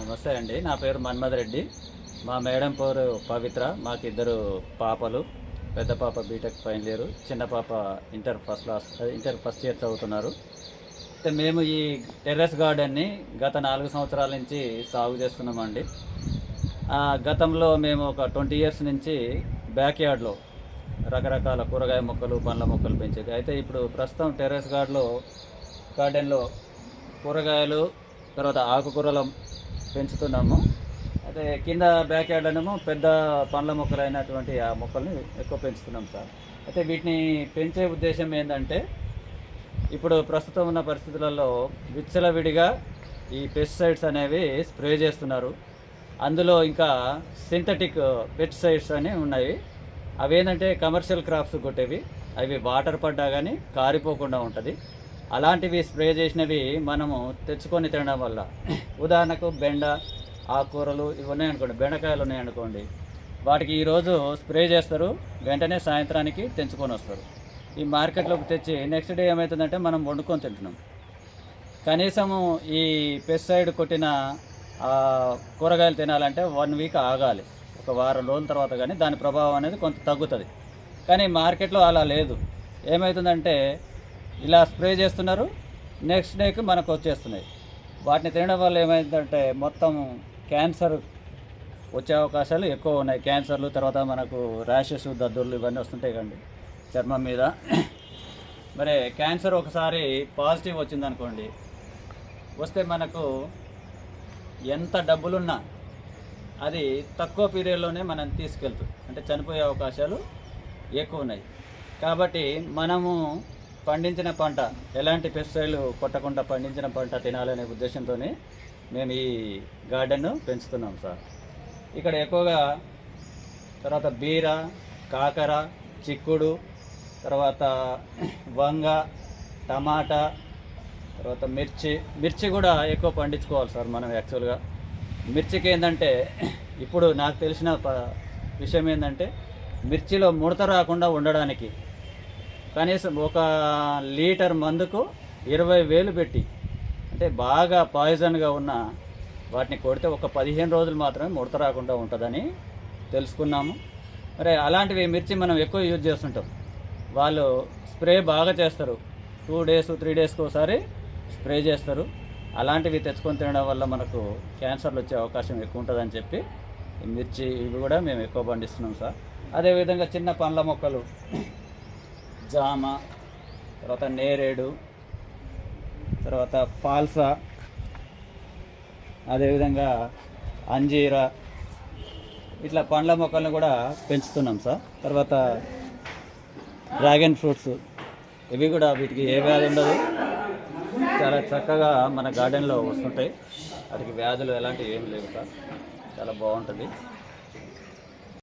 నమస్తే అండి. నా పేరు మన్మథ్ రెడ్డి. మా మేడం పేరు పవిత్ర. మాకు ఇద్దరు పాపలు. పెద్ద పాప బీటెక్ ఫైనల్ ఇయర్ చిన్న పాప inter first class inter first year చదువుతున్నారు. అయితే మేము ఈ టెర్రస్ గార్డెన్ని గత నాలుగు సంవత్సరాల నుంచి సాగు చేస్తున్నామండి. ఆ, గతంలో మేము ఒక ట్వంటీ ఇయర్స్ నుంచి బ్యాక్ యార్డ్లో రకరకాల కూరగాయ మొక్కలు పండ్ల మొక్కలు పెంచేది అయితే ఇప్పుడు ప్రస్తుతం టెర్రస్ గార్డ్లో గార్డెన్లో కూరగాయలు తర్వాత ఆకుకూరల పెంచుతున్నాము. అయితే కింద బ్యాక్ యార్డ్ అనేమో పెద్ద పండ్ల మొక్కలు అయినటువంటి ఆ మొక్కల్ని ఎక్కువ పెంచుతున్నాం సార్. అయితే వీటిని పెంచే ఉద్దేశం ఏంటంటే ఇప్పుడు ప్రస్తుతం ఉన్న పరిస్థితులలో విచ్చలవిడిగా ఈ పెస్టిసైడ్స్ అనేవి స్ప్రే చేస్తున్నారు. అందులో ఇంకా సింథటిక్ పెస్టిసైడ్స్ అని ఉన్నాయి. అవి ఏంటంటే కమర్షియల్ క్రాప్స్ కొట్టేవి. అవి వాటర్ పడ్డా కానీ కారిపోకుండా ఉంటుంది. అలాంటివి స్ప్రే చేసినవి మనము తెచ్చుకొని తినడం వల్ల. ఉదాహరణకు బెండ ఆకుకూరలు ఇవి ఉన్నాయనుకోండి బెండకాయలు ఉన్నాయనుకోండి వాటికి ఈరోజు స్ప్రే చేస్తారు వెంటనే సాయంత్రానికి తెంచుకొని వస్తారు. ఈ మార్కెట్లోకి తెచ్చి నెక్స్ట్ డే ఏమవుతుందంటే మనం వండుకొని తింటున్నాం. కనీసము ఈ పెస్టిసైడ్ కొట్టిన కూరగాయలు తినాలంటే వన్ వీక్ ఆగాలి. ఒక వారం రోజుల తర్వాత కానీ దాని ప్రభావం అనేది కొంత తగ్గుతుంది. కానీ మార్కెట్లో అలా లేదు. ఏమవుతుందంటే ఇలా స్ప్రే చేస్తున్నారు. నెక్స్ట్ డేకి మనకు వచ్చేస్తున్నాయి. వాటిని తినడం వల్ల ఏమైందంటే మొత్తం క్యాన్సర్ వచ్చే అవకాశాలు ఎక్కువ ఉన్నాయి. క్యాన్సర్లు తర్వాత మనకు ర్యాషెస్ దద్దుర్లు ఇవన్నీ వస్తుంటాయి కండి చర్మం మీద. మరి క్యాన్సర్ ఒకసారి పాజిటివ్ వచ్చిందనుకోండి వస్తే మనకు ఎంత డబ్బులున్నా అది తక్కువ పీరియడ్లోనే మనం తీసుకెళ్తుంది అంటే చనిపోయే అవకాశాలు ఎక్కువ ఉన్నాయి. కాబట్టి మనము పండించిన పంట ఎలాంటి పెస్టిసైడ్లు కొట్టకుండా పండించిన పంట తినాలనే ఉద్దేశంతో మేము ఈ గార్డెన్ను పెంచుతున్నాం సార్. ఇక్కడ ఎక్కువగా తర్వాత బీర కాకర చిక్కుడు తర్వాత వంగ టమాటా తర్వాత మిర్చి. మిర్చి కూడా ఎక్కువ పండించుకోవాలి సార్ మనం యాక్చువల్గా. మిర్చికి ఏంటంటే ఇప్పుడు నాకు తెలిసిన ప విషయం ఏంటంటే మిర్చిలో ముడత రాకుండా ఉండడానికి కనీసం ఒక లీటర్ మందుకు ఇరవై వేలు పెట్టి అంటే బాగా పాయిజన్గా ఉన్న వాటిని కొడితే ఒక పదిహేను రోజులు మాత్రమే ముడత రాకుండా ఉంటుందని తెలుసుకున్నాము. మరి అలాంటివి మిర్చి మనం ఎక్కువ యూజ్ చేస్తుంటాం. వాళ్ళు స్ప్రే బాగా చేస్తారు. టూ డేస్ త్రీ డేస్కి ఒకసారి స్ప్రే చేస్తారు. అలాంటివి తెచ్చుకొని తినడం వల్ల మనకు క్యాన్సర్లు వచ్చే అవకాశం ఎక్కువ ఉంటుందని చెప్పి మిర్చి ఇవి కూడా మేము ఎక్కువ పండిస్తున్నాం సార్. అదేవిధంగా చిన్న పండ్ల మొక్కలు జామ తర్వాత నేరేడు తర్వాత ఫాల్సా అదేవిధంగా అంజీరా ఇట్లా పండ్ల మొక్కలను కూడా పెంచుతున్నాం సార్. తర్వాత డ్రాగన్ ఫ్రూట్స్ ఇవి కూడా వీటికి ఏ వ్యాధి ఉండదు. చాలా చక్కగా మన గార్డెన్లో వస్తుంటాయి. వాటికి వ్యాధులు ఎలాంటివి ఏం లేవు సార్. చాలా బాగుంటుంది.